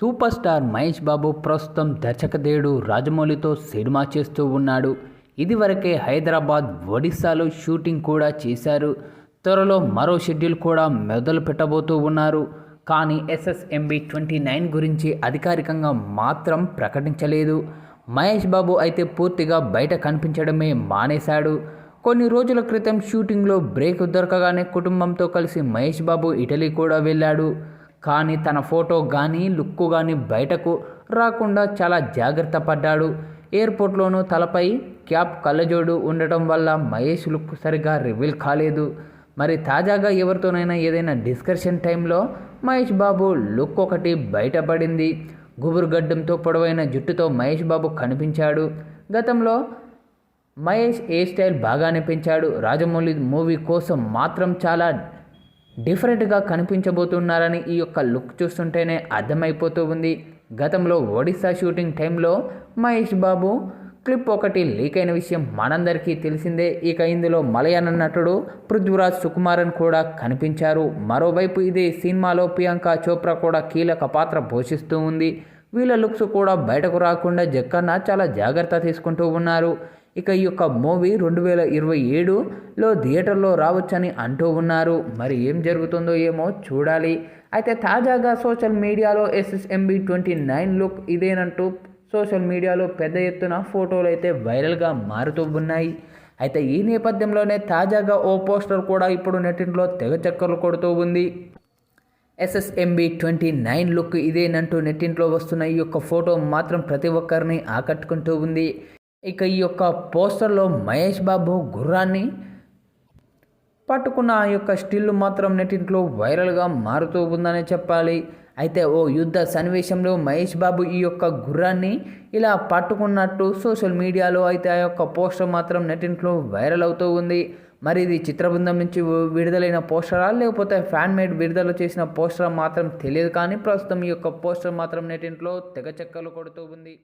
Super star Mahesh Babu ప్రస్తుతం దర్శకధేయుడు రాజమౌళితో cinema చేస్తూ ఉన్నాడు. ఇదివరకే హైదరాబాద్ ఒడిశాలో షూటింగ్ కూడా చేశారు. త్వరలో మరో షెడ్యూల్ కూడా మొదలు పెట్టబోతూ ఉన్నారు. కానీ ఎస్ఎస్ఎంబి ట్వంటీ నైన్ గురించి అధికారికంగా మాత్రం ప్రకటించలేదు. మహేష్ బాబు అయితే పూర్తిగా బయట కనిపించడమే మానేశాడు. కొన్ని రోజుల క్రితం షూటింగ్లో బ్రేక్ దొరకగానే కుటుంబంతో కలిసి మహేష్ బాబు ఇటలీ కూడా వెళ్ళాడు. కానీ తన ఫోటో కానీ లుక్ కానీ బయటకు రాకుండా చాలా జాగ్రత్త పడ్డాడు. ఎయిర్పోర్ట్లోనూ తలపై క్యాప్ కళ్ళజోడు ఉండటం వల్ల మహేష్ లుక్ సరిగా రివీల్ కాలేదు. మరి తాజాగా ఎవరితోనైనా ఏదైనా డిస్కషన్ టైంలో మహేష్ బాబు లుక్ ఒకటి బయటపడింది. గుబురుగడ్డంతో పొడవైన జుట్టుతో మహేష్ బాబు కనిపించాడు. గతంలో మహేష్ హెయిర్ స్టైల్ బాగానే పెంచాడు. రాజమౌళి మూవీ కోసం మాత్రం చాలా డిఫరెంట్గా కనిపించబోతున్నారని ఈ యొక్క లుక్ చూస్తుంటేనే అర్థమైపోతూ ఉంది. గతంలో Odisha shooting time Mahesh Babu clip ఒకటి లీక్ అయిన విషయం మనందరికీ తెలిసిందే. ఇక ఇందులో మలయాళ నటుడు పృథ్వీరాజ్ సుకుమారన్ కూడా కనిపించారు. మరోవైపు ఇదే సినిమాలో ప్రియాంక చోప్రా కూడా కీలక పాత్ర పోషిస్తూ ఉంది. వీళ్ళ లుక్స్ కూడా బయటకు రాకుండా జక్కన్న చాలా జాగ్రత్త తీసుకుంటూ ఉన్నారు. ఇక ఈ యొక్క మూవీ రెండు వేల ఇరవై ఏడులో థియేటర్లో రావచ్చని అంటూ ఉన్నారు. మరి ఏం జరుగుతుందో ఏమో చూడాలి. అయితే తాజాగా సోషల్ మీడియాలో ఎస్ఎస్ఎంబి ట్వంటీ నైన్ లుక్ ఇదేనంటూ సోషల్ మీడియాలో పెద్ద ఎత్తున ఫోటోలు అయితే వైరల్గా మారుతూ ఉన్నాయి. అయితే ఈ నేపథ్యంలోనే తాజాగా ఓ పోస్టర్ కూడా ఇప్పుడు నెట్టింట్లో తెగ చక్కర్లు కొడుతూ ఉంది. ఎస్ఎస్ఎంబి ట్వంటీ నైన్ లుక్ ఇదేనంటూ నెట్టింట్లో వస్తున్న ఈ యొక్క ఫోటో మాత్రం ప్రతి ఒక్కరిని ఆకట్టుకుంటూ ఉంది. ఇక ఈ యొక్క పోస్టర్లో మహేష్ బాబు గుర్రాన్ని పట్టుకున్న ఆ యొక్క స్టిల్ మాత్రం నెట్టింట్లో వైరల్గా మారుతూ ఉందనే చెప్పాలి. అయితే ఓ యుద్ధ సన్నివేశంలో మహేష్ బాబు ఈ యొక్క గుర్రాన్ని ఇలా పట్టుకున్నట్టు సోషల్ మీడియాలో అయితే ఆ యొక్క పోస్టర్ మాత్రం నెట్టింట్లో వైరల్ అవుతూ ఉంది. మరి ఇది చిత్రబృందం నుంచి విడుదలైన పోస్టరా? లేకపోతే ఫ్యాన్ మేడ్ విడుదల చేసిన పోస్టర్ మాత్రం తెలియదు కానీ ప్రస్తుతం ఈ యొక్క పోస్టర్ మాత్రం నెట్టింట్లో తెగ చెక్కలు కొడుతూ ఉంది.